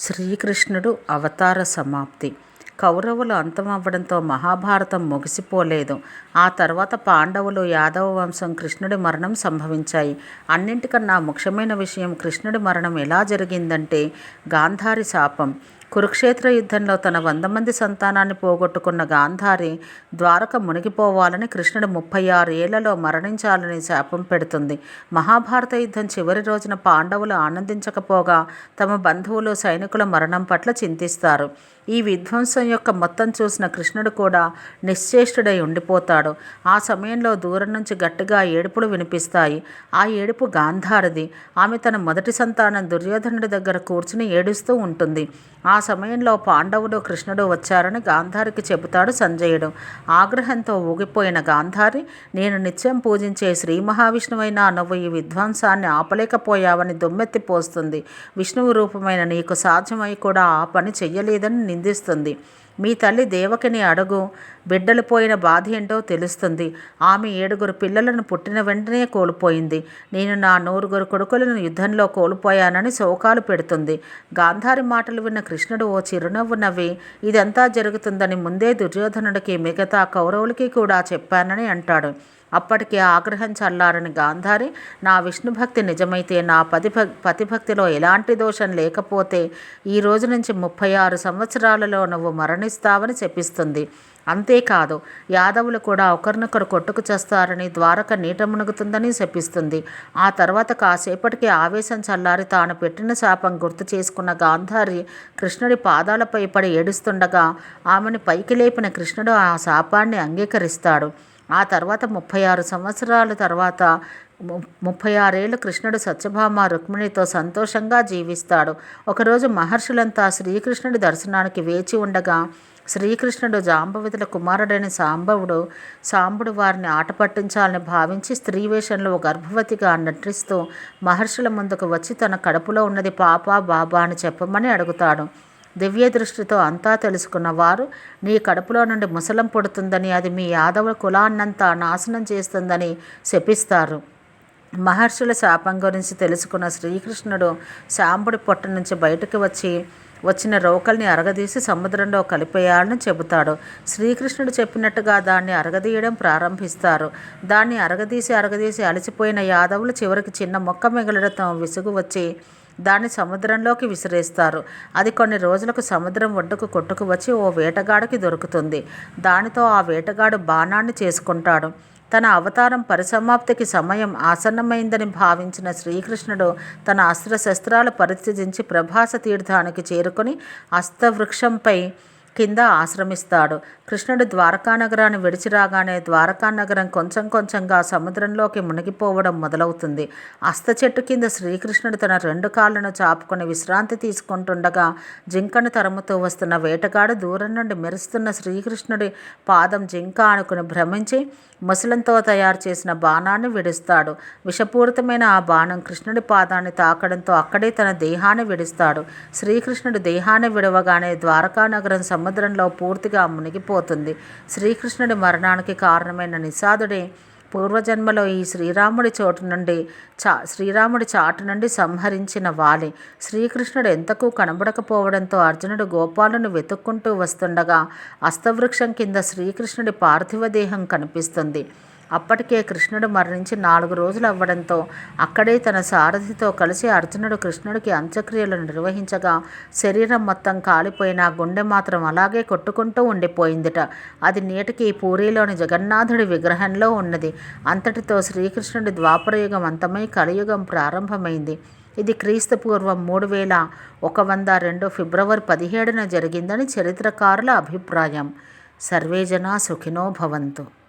శ్రీకృష్ణుడు అవతార సమాప్తి. కౌరవులు అంతమవ్వడంతో మహాభారతం ముగిసిపోలేదు. ఆ తర్వాత పాండవులు యాదవ వంశం కృష్ణుడి మరణం సంభవించాయి. అన్నింటికన్నా ముఖ్యమైన విషయం కృష్ణుడి మరణం ఎలా జరిగిందంటే గాంధారి శాపం. కురుక్షేత్ర యుద్ధంలో తన వంద మంది సంతానాన్ని పోగొట్టుకున్న గాంధారి ద్వారక మునిగిపోవాలని కృష్ణుడు ముప్పై ఆరు ఏళ్ళలో మరణించాలని శాపం పెడుతుంది. మహాభారత యుద్ధం చివరి రోజున పాండవులు ఆనందించకపోగా తమ బంధువులు సైనికుల మరణం పట్ల చింతిస్తారు. ఈ విధ్వంసం యొక్క మొత్తం చూసిన కృష్ణుడు కూడా నిశ్చేష్టుడై ఉండిపోతాడు. ఆ సమయంలో దూరం నుంచి గట్టిగా ఏడుపులు వినిపిస్తాయి. ఆ ఏడుపు గాంధారిది. ఆమె తన మొదటి సంతానం దుర్యోధనుడి దగ్గర కూర్చుని ఏడుస్తూ ఉంటుంది. ఆ సమయంలో పాండవుడు కృష్ణుడు వచ్చారని గాంధారికి చెబుతాడు సంజయుడు. ఆగ్రహంతో ఊగిపోయిన గాంధారి నేను నిత్యం పూజించే శ్రీ మహావిష్ణువైనా నువ్వు ఈ విధ్వంసాన్ని ఆపలేకపోయావని దుమ్మెత్తి పోస్తుంది. విష్ణువు రూపమైన నీకు సాధ్యమై కూడా ఆ పని చెయ్యలేదని నిందిస్తుంది. మీ తల్లి దేవకిని అడుగు. బిడ్డలు పోయిన బాధ ఏంటో తెలుస్తుంది. ఆమె ఏడుగురు పిల్లలను పుట్టిన వెంటనే కోల్పోయింది. నేను నా నూరుగురు కొడుకులను యుద్ధంలో కోల్పోయానని శోకాలు పెడుతుంది. గాంధారి మాటలు విన్న కృష్ణుడు ఓ చిరునవ్వు నవ్వి ఇదంతా జరుగుతుందని ముందే దుర్యోధనుడికి మిగతా కౌరవులకి కూడా చెప్పానని అంటాడు. అప్పటికి ఆగ్రహం చల్లారని గాంధారి నా విష్ణు భక్తి నిజమైతే నా పతి పతిభక్తిలో ఎలాంటి దోషం లేకపోతే ఈ రోజు నుంచి ముప్పై ఆరు సంవత్సరాలలో నువ్వు మరణిస్తావని చెప్పిస్తుంది. అంతేకాదు యాదవులు కూడా ఒకరినొకరు కొట్టుకు చేస్తారని ద్వారక నీట మునుగుతుందని శపిస్తుంది ఆ తర్వాత కాసేపటికి ఆవేశం చల్లారి తాను పెట్టిన శాపం గుర్తు చేసుకున్న గాంధారి కృష్ణుడి పాదాలపై పడి ఏడుస్తుండగా ఆమెను పైకి లేపిన కృష్ణుడు ఆ శాపాన్ని అంగీకరిస్తాడు. ఆ తర్వాత ముప్పై ఆరు సంవత్సరాల తర్వాత ముప్పై ఆరేళ్ళు కృష్ణుడు సత్యభామ రుక్మిణితో సంతోషంగా జీవిస్తాడు. ఒకరోజు మహర్షులంతా శ్రీకృష్ణుడి దర్శనానికి వేచి ఉండగా శ్రీకృష్ణుడు జాంబవితుల కుమారుడైన సాంబవుడు సాంబుడు వారిని ఆట పట్టించాలని భావించి స్త్రీ వేషంలో గర్భవతిగా నటిస్తూ మహర్షుల ముందుకు వచ్చి తన కడుపులో ఉన్నది పాప బాబా అని చెప్పమని అడుగుతాడు. దివ్య దృష్టితో అంతా తెలుసుకున్న వారు నీ కడుపులో నుండి ముసలం పుడుతుందని అది మీ యాదవ కులాన్నంతా నాశనం చేస్తుందని శపిస్తారు. మహర్షుల శాపం గురించి తెలుసుకున్న శ్రీకృష్ణుడు శాంబుడి పొట్ట నుంచి బయటకు వచ్చి వచ్చిన రోకల్ని అరగదీసి సముద్రంలో కలిపేయాలని చెబుతాడు. శ్రీకృష్ణుడు చెప్పినట్టుగా దాన్ని అరగదీయడం ప్రారంభిస్తారు. దాన్ని అరగదీసి అరగదీసి అలసిపోయిన యాదవులు చివరికి చిన్న మొక్క మిగలడంతో విసుగు వచ్చి దాన్ని సముద్రంలోకి విసిరేస్తారు. అది కొన్ని రోజులకు సముద్రం ఒడ్డుకు కొట్టుకు వచ్చి ఓ వేటగాడికి దొరుకుతుంది. దానితో ఆ వేటగాడు బాణాన్ని చేసుకుంటాడు. తన అవతారం పరిసమాప్తికి సమయం ఆసన్నమైందని భావించిన శ్రీకృష్ణుడు తన అస్త్రశస్త్రాలు పరిత్యజించి ప్రభాస తీర్థానికి చేరుకొని అస్తవృక్షంపై కింద ఆశ్రమిస్తాడు. కృష్ణుడు ద్వారకా నగరాన్ని విడిచి రాగానే ద్వారకా నగరం కొంచెం కొంచెంగా సముద్రంలోకి మునిగిపోవడం మొదలవుతుంది. అస్త చెట్టు కింద శ్రీకృష్ణుడు తన రెండు కాళ్ళను చాపుకొని విశ్రాంతి తీసుకుంటుండగా జింకను తరుముతూ వస్తున్న వేటగాడు దూరం నుండి మెరుస్తున్న శ్రీకృష్ణుడి పాదం జింక అనుకుని భ్రమించి ముసలంతో తయారు చేసిన బాణాన్ని విడుస్తాడు. విషపూరితమైన ఆ బాణం కృష్ణుడి పాదాన్ని తాకడంతో అక్కడే తన దేహాన్ని విడుస్తాడు. శ్రీకృష్ణుడు దేహాన్ని విడవగానే ద్వారకా నగరం సముద్రంలో పూర్తిగా మునిగిపోతుంది. శ్రీకృష్ణుడి మరణానికి కారణమైన నిషాదుడే. పూర్వజన్మలో ఈ శ్రీరాముడి చోటు నుండి చా శ్రీరాముడి చాటు నుండి సంహరించిన వాలి. శ్రీకృష్ణుడు ఎంతకు కనబడకపోవడంతో అర్జునుడు గోపాలను వెతుక్కుంటూ వస్తుండగా అస్తవృక్షం కింద శ్రీకృష్ణుడి పార్థివ దేహం కనిపిస్తుంది. అప్పటికే కృష్ణుడు మరణించి నాలుగు రోజులు అవ్వడంతో అక్కడే తన సారథితో కలిసి అర్జునుడు కృష్ణుడికి అంత్యక్రియలు నిర్వహించగా శరీరం మొత్తం కాలిపోయిన గుండె మాత్రం అలాగే కొట్టుకుంటూ ఉండిపోయిందిట. అది నేటికి పూరిలోని జగన్నాథుడి విగ్రహంలో ఉన్నది. అంతటితో శ్రీకృష్ణుడి ద్వాపరయుగం అంతమై కలియుగం ప్రారంభమైంది. ఇది క్రీస్తు పూర్వం మూడు వేల ఒక వంద రెండు ఫిబ్రవరి పదిహేడున జరిగిందని చరిత్రకారుల అభిప్రాయం. సర్వేజన సుఖినో భవంతు.